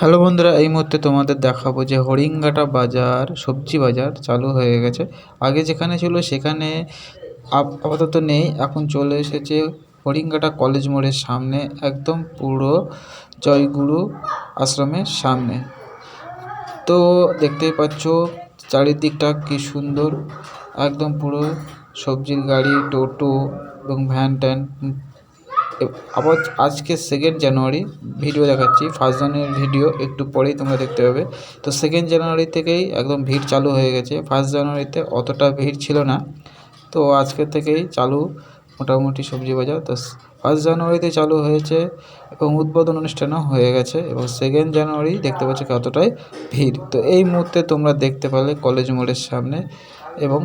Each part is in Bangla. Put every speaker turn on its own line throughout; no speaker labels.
হ্যালো বন্ধুরা, এই মুহূর্তে তোমাদের দেখাবো যে হরিঙ্গাটা বাজার, সবজি বাজার চালু হয়ে গেছে। আগে যেখানে ছিল সেখানে আপ- আপাতত নেই, এখন চলে এসেছে হরিঙ্গাটা কলেজ মোড়ের সামনে, একদম পুরো জয়গুরু আশ্রমের সামনে। তো দেখতেই পাচ্ছ, চারিদিকটা কি সুন্দর, একদম পুরো সবজির গাড়ি, টোটো এবং ভ্যান ট্যান আবার আজকে সেকেন্ড জানুয়ারি ভিডিও দেখাচ্ছি। ফার্স্ট জানুয়ারির ভিডিও একটু পরেই তোমরা দেখতে পাবে। তো সেকেন্ড জানুয়ারি থেকেই একদম ভিড় চালু হয়ে গেছে। ফার্স্ট জানুয়ারিতে অতটা ভিড় ছিল না। তো আজকে থেকেই চালু মোটামুটি সবজি বাজার। তো ফার্স্ট জানুয়ারিতে চালু হয়েছে এবং উদ্বোধন অনুষ্ঠানও হয়ে গেছে। এবং সেকেন্ড জানুয়ারি দেখতে পাচ্ছ কতটাই ভিড়। তো এই মুহূর্তে তোমরা দেখতে পেলে কলেজ মোড়ের সামনে এবং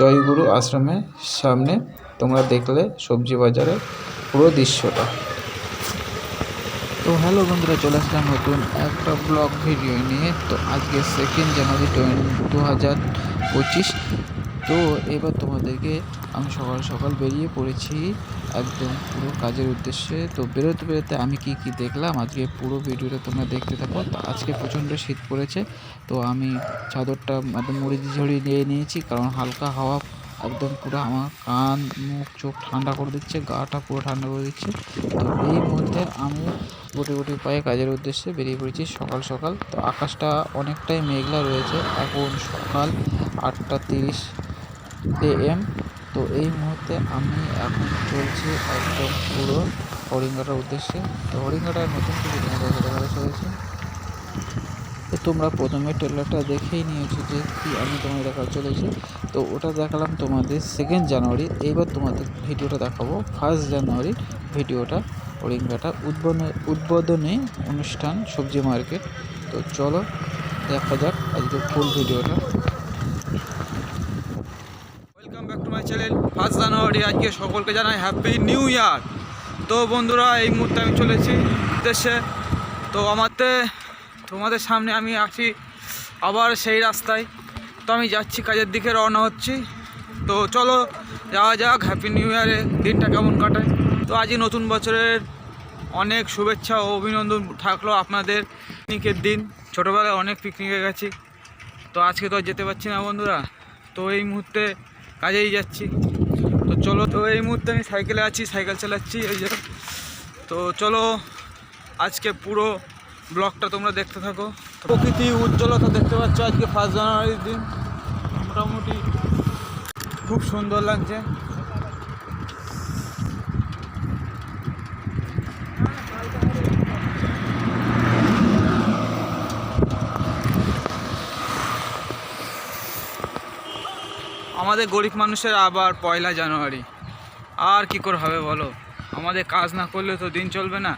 জয়গুরু আশ্রমের সামনে তোমরা দেখলে সবজি বাজারের পুরো দৃশ্যটা। তো হ্যালো বন্ধুরা, চলে আসলাম নতুন একটা ব্লগ ভিডিও নিয়ে। তো আজকে সেকেন্ড জানুয়ারি দু হাজার পঁচিশ। তো এবার তোমাদেরকে আমি সকাল সকাল বেরিয়ে পড়েছি একদম পুরো কাজের উদ্দেশ্যে। তো বেরোতে বেরোতে আমি কি কি দেখলাম? আজকে পুরো ভিডিওটা তোমরা দেখতে থাকো। তো আজকে প্রচণ্ড শীত পড়েছে। তো আমি চাদরটা একদম মুড়ি ঝরিয়ে নিয়ে নিয়েছি, কারণ হালকা হাওয়া একদম পুরো আমার কান, মুখ, চোখ ঠান্ডা করে দিচ্ছে, গাটা পুরো ঠান্ডা করে দিচ্ছে। তো এই মুহূর্তে আমি গুটি গুটি পায়ে কাজের উদ্দেশ্যে বেরিয়ে পড়েছি সকাল সকাল। তো আকাশটা অনেকটাই মেঘলা রয়েছে। এখন সকাল আটটা তিরিশ এএম তো এই মুহূর্তে আমি এখন চলছি একদম পুরো হরিঙ্গাটার উদ্দেশ্যে। তো হরিঙ্গাটার নতুন কিছু দেখাতে চলেছে তোমরা প্রথমে ট্রেলারটা দেখেই নিয়েছো যে কি আমি তোমাদের দেখা চলেছি। তো ওটা দেখালাম তোমাদের সেকেন্ড জানুয়ারি। এইবার তোমাদের ভিডিওটা দেখাবো ফার্স্ট জানুয়ারি ভিডিওটা হরিঙ্গাটা উদ্বোধনে, উদ্বোধনী অনুষ্ঠান, সবজি মার্কেট তো চলো দেখা যাক আজকে ফুল ভিডিওটা।
Welcome back to my channel first January, আজকে সকলকে জানাই হ্যাপি নিউ ইয়ার তো বন্ধুরা, এই মুহূর্তে আমি চলেছি উদ্দেশ্যে তো আমাদের তোমাদের সামনে আমি আছি আবার সেই রাস্তায়। তো আমি যাচ্ছি, কাজের দিকে রওনা হচ্ছি। তো চলো, যাওয়া যাক হ্যাপি নিউ ইয়ারে দিনটা কেমন কাটায়। তো আজই নতুন বছরের অনেক শুভেচ্ছা ও অভিনন্দন থাকল আপনাদের পিকনিকের দিন। ছোটোবেলায় অনেক পিকনিকে গেছি। তো আজকে তো আর যেতে পারছি না বন্ধুরা। তো এই মুহূর্তে কাজেই যাচ্ছি। তো চলো, তো এই মুহূর্তে আমি সাইকেলে আছি, সাইকেল চালাচ্ছি, এই যে। তো চলো, আজকে পুরো ব্লগটা তোমরা দেখতে থাকো। প্রকৃতি উজ্জ্বলতা দেখতে পাচ্ছ আজকে ফার্স্ট জানুয়ারির দিন। মোটামুটি খুব সুন্দর লাগছে। আমাদের গরিব মানুষের আবার পয়লা জানুয়ারি। আর কি করে হবে বলো? আমাদের কাজ না করলে তো দিন চলবে না।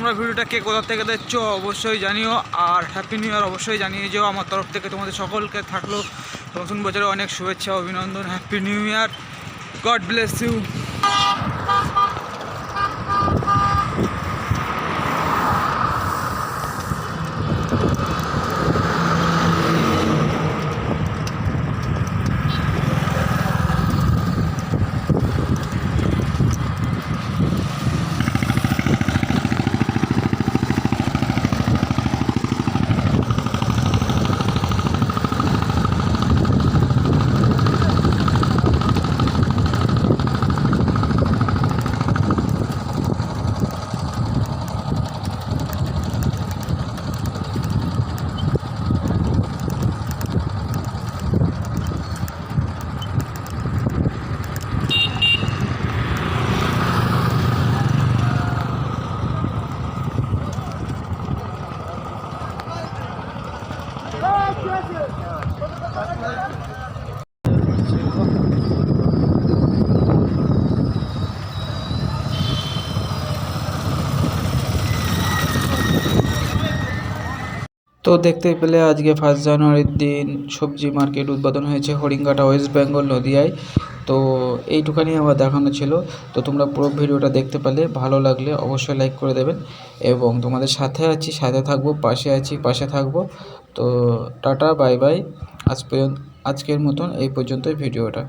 তোমরা ভিডিওটা কে কোথা থেকে দেখছ অবশ্যই জানিও, আর হ্যাপি নিউ ইয়ার অবশ্যই জানিয়ে যেও। আমার তরফ থেকে তোমাদের সকলকে থাকল নতুন বছরে অনেক শুভেচ্ছা, অভিনন্দন happy new year God bless you
তো দেখতে পেলে আজকে ফার্স্ট জানুয়ারির দিন সবজি মার্কেট উদ্বোধন হয়েছে হরিঙ্গাটা ওয়েস্ট বেঙ্গল নদিয়ায়। তো এইটুখানি আমার দেখানো ছিল। তো তোমরা পুরো ভিডিওটা দেখতে পেলে। ভালো লাগলে অবশ্যই লাইক করে দেবেন। এবং তোমাদের সাথে আছি, সাথে থাকব, পাশে আছি, পাশে থাকব। তো টাটা বাই বাই। আজ পর্যন্ত আজকের মতন এই পর্যন্তই ভিডিওটা।